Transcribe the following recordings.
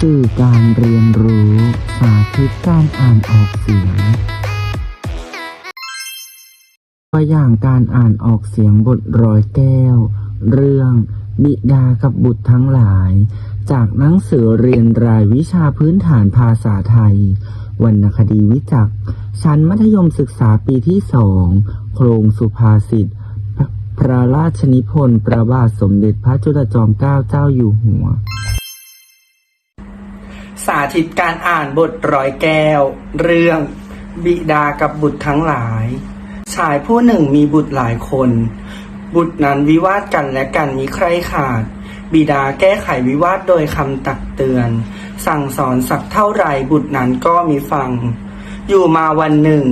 สื่อการเรียนรู้ สาธิตการอ่านออกเสียง ตัวอย่างการอ่านออกเสียงบทร้อยแก้ว เรื่อง บิดากับบุตรทั้งหลาย จากหนังสือเรียนรายวิชาพื้นฐานภาษาไทย วรรณคดีวิจักชั้นมัธยมศึกษาปีที่สอง โครงสุภาษิตพระราชนิพนธ์ประบาทสมเด็จพระจุลจอมเกล้าเจ้าอยู่หัว สาธิตการอ่านบทร้อยแก้ว เรื่องบิดากับบุตรทั้งหลาย ชายผู้หนึ่งมีบุตรหลายคน บุตรนั้นวิวาทกันและกันมีใครขาด บิดาแก้ไขวิวาทโดยคำตักเตือน สั่งสอนสักเท่าไหร่บุตรนั้นก็มีฟัง อยู่มาวันหนึ่ง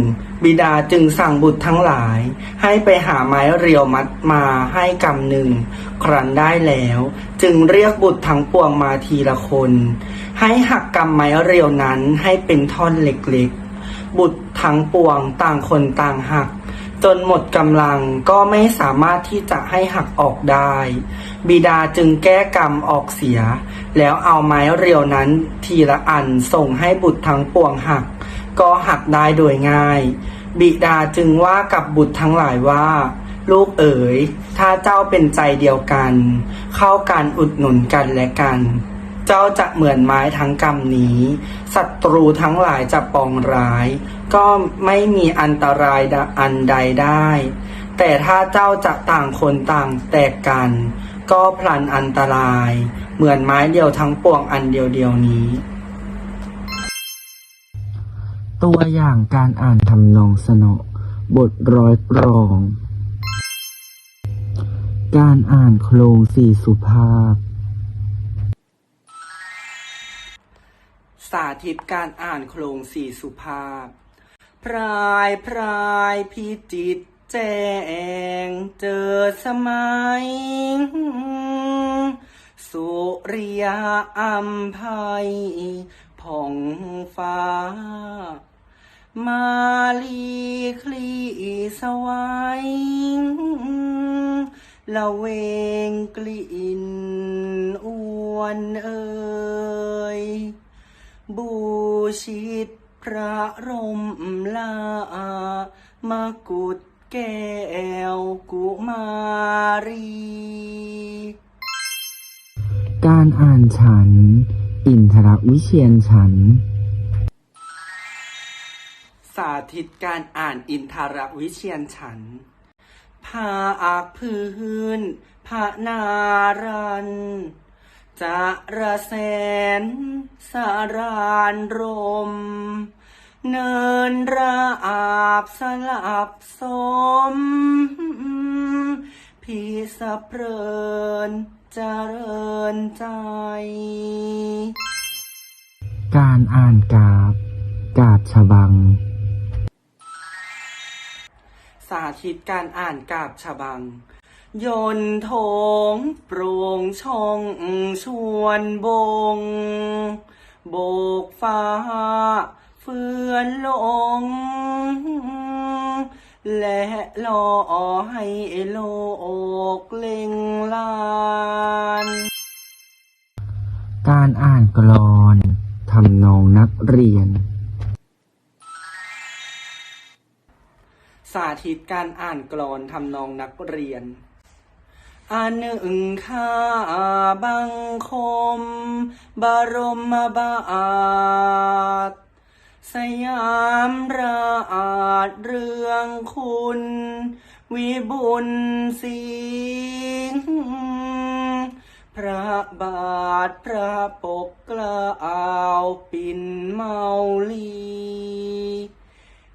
บิดาจึงสั่งบุตรทั้งหลาย ให้ไปหาไม้เรียวมัดมาให้กำหนึ่ง ครั้นได้แล้ว จึงเรียกบุตรทั้งปวงมาทีละคน ให้หักกำไม้เรียวนั้นให้เป็นท่อนเล็กๆ บุตรทั้งปวงต่างคนต่างหัก จนหมดกำลังก็ไม่สามารถที่จะให้หักออกได้ บิดาจึงแก้กรรมออกเสีย แล้วเอาไม้เรียวนั้นทีละอันส่งให้บุตรทั้งปวงหัก ก็หักได้โดยง่าย บิดาจึงว่ากับบุตรทั้งหลายว่าลูกเอ๋ย ถ้าเจ้าเป็นใจเดียวกัน เข้ากันอุดหนุนกันและกัน เจ้าจะเหมือนไม้ทั้งกำนี้ศัตรูทั้งหลายจะปองร้าย ก็ไม่มีอันตรายอันใดได้ แต่ถ้าเจ้าจะต่างคนต่างแตกกัน ก็พลันอันตราย เหมือนไม้เดียวทั้งปวงอันเดียวเดียวนี้ ตัวอย่างการอ่านทำนองสนอบทร้อยกรอง การอ่านโครงสี่สุภาพาธิตการอ่านโครงสี่สุภาพ พรายพรายพิจิตแจ้งเจอสมัย สุริยาอัมภัยผ่องฟ้า มาลีคลีสวัยละเวงกลิ่นอวนเอ่ย บูชิตพระรมลามากุดแก้วกุมารี การอ่านฉัน อินทรวิเชียนฉัน สาธิตการอ่านอินทรวิเชียนฉันท์ภาอาคพื้นพระนารัน จะระแสนสารานรม เนินระอาบสลับสม พีสะเพรินเจริญใจ การอ่านกาบ กาบฉบัง สาธิตการอ่านกาบฉบัง ยนต์โถงโปร่งช่องชวนบง โบกฟ้า เฟือนลง และรอให้โลกเล็งลาน การอ่านกลอนทำนองนักเรียน สาธิตการอ่านกลอนทำนองนักเรียน อันหนึ่งข้าบังคม บรมบาท สยามราชเรืองคุณ วิบุญสิงห์พระบาทพระปกกล้าวปิ่นเมาลี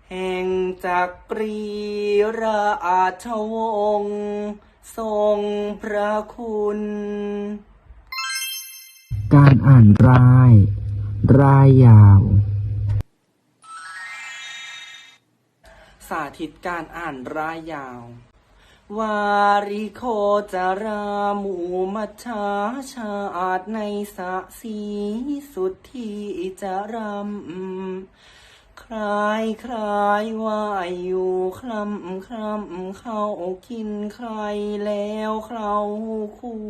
แห่งจักรีราชวงศ์ ทรงพระคุณ การอ่านราย รายยาว สาธิตการอ่านร่ายยาว วาริโคจาราหมูมัชชาชาอาจในสะสีสุดที่จะรำ คลายคลายว่าอยู่คลำคลำเข้ากินใครแล้วเคล้าคู่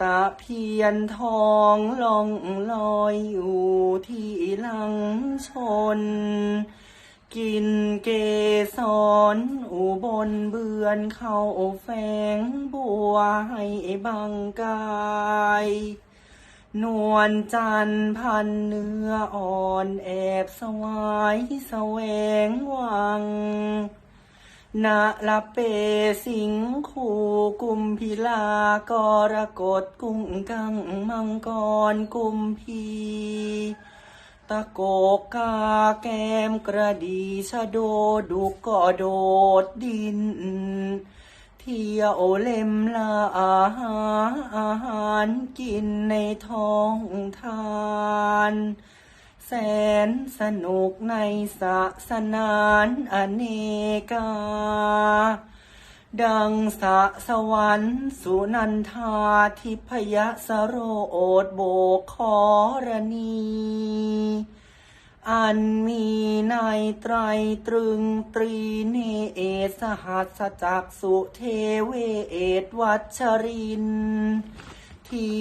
ตะเพียนทองลองลอยอยู่ที่ลังชน กินเกสรอุบลเบือนเข้าแฝงบัวให้บังกาย นวลจันทร์พันเนื้ออ่อนแอบสวายแสวงวังนาละเปสิงคูกุมพิลากรกฎกุ้งกังมังกรกุมพีตะโกกกาแกมกระดีชะโดดุกก็โดดดิน เที่ยวเล่มละอาหาอาหารกินในท้องทาน แสนสนุกในสะสนานอเนกา ดังสะสวรรค์สุนันทาทิพยสโรโอดโบกขอรณี อันมีในไตรตรึงตรีเนเอสหัสจักสุเทเวเอตวัชริน ที่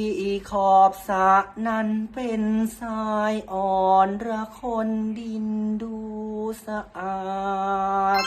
ขอบสะนั้นเป็นทรายอ่อนระคนดินดูสะอาด